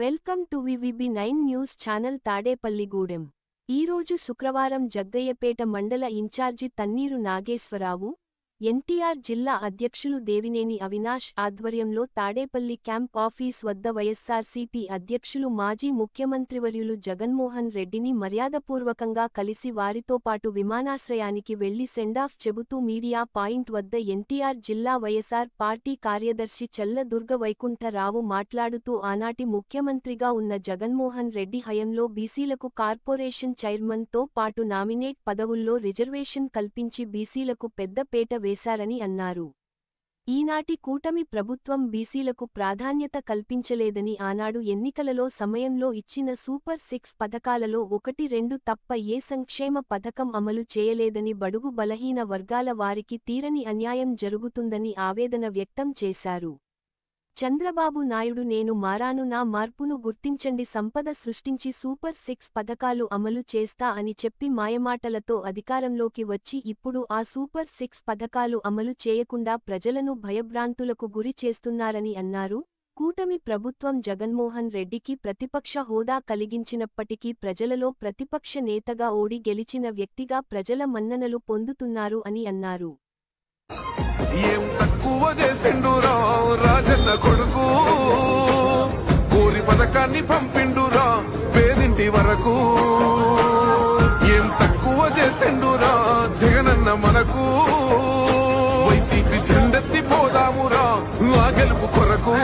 Welcome to VVB nine news channel Tadepalligudem ఈరోజు శుక్రవారం జగ్గయ్యపేట మండల ఇన్ఛార్జి తన్నీరు నాగేశ్వరరావు ఎన్టీఆర్ జిల్లా అధ్యక్షులు దేవినేని అవినాష్ ఆధ్వర్యంలో తాడేపల్లి క్యాంప్ ఆఫీస్ వద్ద వైఎస్సార్సీపీ అధ్యక్షులు మాజీ ముఖ్యమంత్రివర్యులు జగన్మోహన్ రెడ్డిని మర్యాదపూర్వకంగా కలిసి వారితో పాటు విమానాశ్రయానికి వెళ్ళి సెండాఫ్ చెబుతూ మీడియా పాయింట్ వద్ద ఎన్టీఆర్ జిల్లా వైఎస్సార్ పార్టీ కార్యదర్శి చల్లదుర్గ వైకుంఠరావు మాట్లాడుతూ ఆనాటి ముఖ్యమంత్రిగా ఉన్న జగన్మోహన్ రెడ్డి హయంలో బీసీలకు కార్పొరేషన్ చైర్మన్తో పాటు నామినేట్ పదవుల్లో రిజర్వేషన్ కల్పించి బీసీలకు పెద్దపేట వేశారని అన్నారు. ఈనాటి కూటమి ప్రభుత్వం బీసీలకు ప్రాధాన్యత కల్పించలేదని ఆనాడు ఎన్నికలలో సమయంలో ఇచ్చిన సూపర్ సిక్స్ పథకాలలో ఒకటి రెండు తప్ప ఏ సంక్షేమ పథకం అమలు చేయలేదని బడుగు బలహీన వర్గాల వారికి తీరని అన్యాయం జరుగుతుందని ఆవేదన వ్యక్తం చేశారు. చంద్రబాబు నాయుడు నేను మారాను నా మార్పును గుర్తించండి సంపద సృష్టించి సూపర్ సిక్స్ పథకాలు అమలు చేస్తా అని చెప్పి మాయమాటలతో అధికారంలోకి వచ్చి ఇప్పుడు ఆ సూపర్ సిక్స్ పథకాలు అమలు చేయకుండా ప్రజలను భయభ్రాంతులకు గురి చేస్తున్నారని అన్నారు. కూటమి ప్రభుత్వం జగన్మోహన్ రెడ్డికి ప్రతిపక్ష హోదా కలిగించినప్పటికీ ప్రజలలో ప్రతిపక్ష నేతగా ఓడి గెలిచిన వ్యక్తిగా ప్రజల మన్ననలు పొందుతున్నారు అని అన్నారు. ఏం తక్కువ చేసిండురా రాజన్న కొడుకు? కోరి పథకాన్ని పంపిండురా పేదింటి వరకు. ఏం తక్కువ చేసిండురా జగనన్న మనకు? వైసీపీ చెండెత్తి పోదామురా ఆ గెలుపు కొరకు.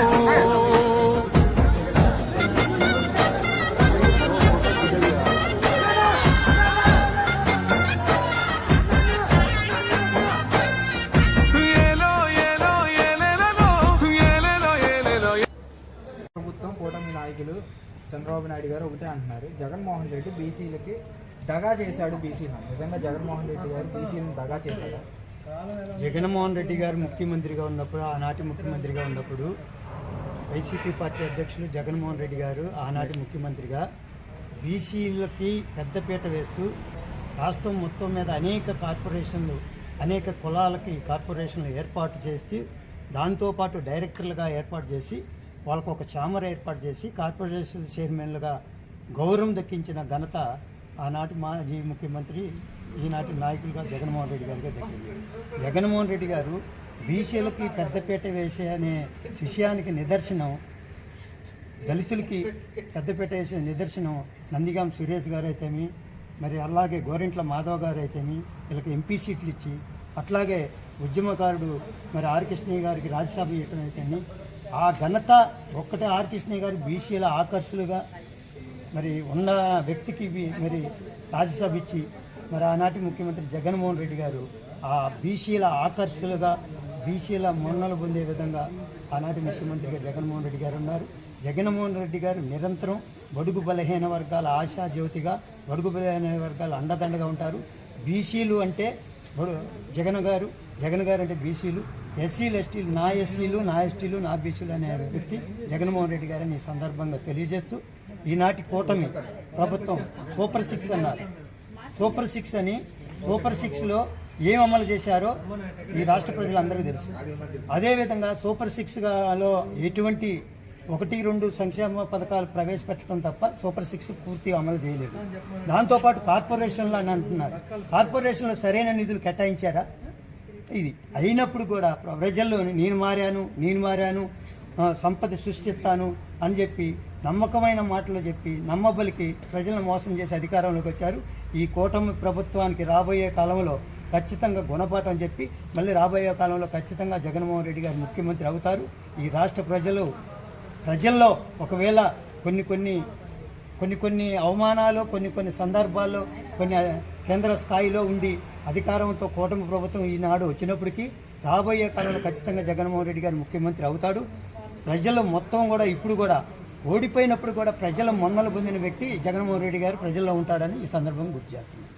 నాయకులు చంద్రబాబు నాయుడు గారు ఒకటే అంటున్నారు. జగన్మోహన్ రెడ్డి బీసీలకి దగా చేశాడు బీసీలను నిజంగా జగన్మోహన్ రెడ్డి గారు బీసీలను దగా చేశాడు జగన్మోహన్ రెడ్డి గారు ముఖ్యమంత్రిగా ఉన్నప్పుడు ఆనాటి ముఖ్యమంత్రిగా ఉన్నప్పుడు వైసీపీ పార్టీ అధ్యక్షులు జగన్మోహన్ రెడ్డి గారు ఆనాటి ముఖ్యమంత్రిగా బీసీలకి పెద్దపీట వేస్తూ రాష్ట్రం మొత్తం మీద అనేక కార్పొరేషన్లు అనేక కులాలకి కార్పొరేషన్లు ఏర్పాటు చేస్తూ దాంతోపాటు డైరెక్టర్లుగా ఏర్పాటు చేసి వాళ్ళకు ఒక చామర ఏర్పాటు చేసి కార్పొరేషన్ చైర్మన్లుగా గౌరవం దక్కించిన ఘనత ఆనాటి మాజీ ముఖ్యమంత్రి ఈనాటి నాయకులుగా జగన్మోహన్ రెడ్డి గారికి దక్కింది. జగన్మోహన్ రెడ్డి గారు బీసీలకి పెద్దపీట వేసే అనే విషయానికి నిదర్శనం దళితులకి పెద్దపీట వేసే నిదర్శనం నందిగాం సురేష్ గారు అయితేమి మరి అలాగే గోరింట్ల మాధవ్ గారు అయితేమి వీళ్ళకి ఎంపీ సీట్లు ఇచ్చి అట్లాగే ఉద్యమకారుడు మరి ఆర్ కృష్ణయ్య గారికి రాజ్యసభ ఇవ్వడం అయితేమి ఆ ఘనత ఒక్కటే ఆర్ కృష్ణయ్య గారు బీసీల ఆకర్షులుగా మరి ఉన్న వ్యక్తికి మరి రాజ్యసభ ఇచ్చి మరి ఆనాటి ముఖ్యమంత్రి జగన్మోహన్ రెడ్డి గారు ఆ బీసీల ఆకర్షులుగా బీసీల మొన్నలు పొందే విధంగా ఆనాటి ముఖ్యమంత్రిగా జగన్మోహన్ రెడ్డి గారు ఉన్నారు. జగన్మోహన్ రెడ్డి గారు నిరంతరం బడుగు బలహీన వర్గాల ఆశా జ్యోతిగా బడుగు బలహీన వర్గాల అండదండగా ఉంటారు. బీసీలు అంటే ఇప్పుడు జగన్ గారు జగన్ గారు అంటే బీసీలు ఎస్సీలు ఎస్టీలు నా ఎస్సీలు నా ఎస్టీలు నా బీసీలు అనే వ్యక్తి జగన్మోహన్ రెడ్డి గారిని ఈ సందర్భంగా తెలియజేస్తూ ఈనాటి కూటమి ప్రభుత్వం సూపర్ సిక్స్ అన్నారు. సూపర్ సిక్స్ అని సూపర్ సిక్స్లో ఏం అమలు చేశారో ఈ రాష్ట్ర ప్రజలందరికీ తెలుసు. అదేవిధంగా సూపర్ సిక్స్లో ఎటువంటి ఒకటి రెండు సంక్షేమ పథకాలు ప్రవేశపెట్టడం తప్ప సూపర్ సిక్స్ పూర్తిగా అమలు చేయలేదు. దాంతోపాటు కార్పొరేషన్లు అని అంటున్నారు. కార్పొరేషన్లో సరైన నిధులు కేటాయించారా? ఇది అయినప్పుడు కూడా ప్రజల్లో నేను మారాను నేను మారాను సంపద సృష్టిస్తాను అని చెప్పి నమ్మకమైన మాటలు చెప్పి నమ్మబలికి ప్రజలను మోసం చేసి అధికారంలోకి వచ్చారు. ఈ కూటమి ప్రభుత్వానికి రాబోయే కాలంలో ఖచ్చితంగా గుణపాఠం చెప్పి మళ్ళీ రాబోయే కాలంలో ఖచ్చితంగా జగన్మోహన్ రెడ్డి గారు ముఖ్యమంత్రి అవుతారు. ఈ రాష్ట్ర ప్రజలు ప్రజల్లో ఒకవేళ కొన్ని కొన్ని కొన్ని కొన్ని అవమానాలు కొన్ని కొన్ని సందర్భాల్లో కొన్ని కేంద్ర స్థాయిలో ఉండి అధికారంతో కూటమి ప్రభుత్వం ఈనాడు వచ్చినప్పటికీ రాబోయే కాలంలో ఖచ్చితంగా జగన్మోహన్ రెడ్డి గారు ముఖ్యమంత్రి అవుతాడు. ప్రజలు మొత్తం కూడా ఇప్పుడు కూడా ఓడిపోయినప్పుడు కూడా ప్రజల మొన్నలు పొందిన వ్యక్తి జగన్మోహన్ రెడ్డి గారు ప్రజల్లో ఉంటాడని ఈ సందర్భంగా గుర్తు చేస్తున్నాను.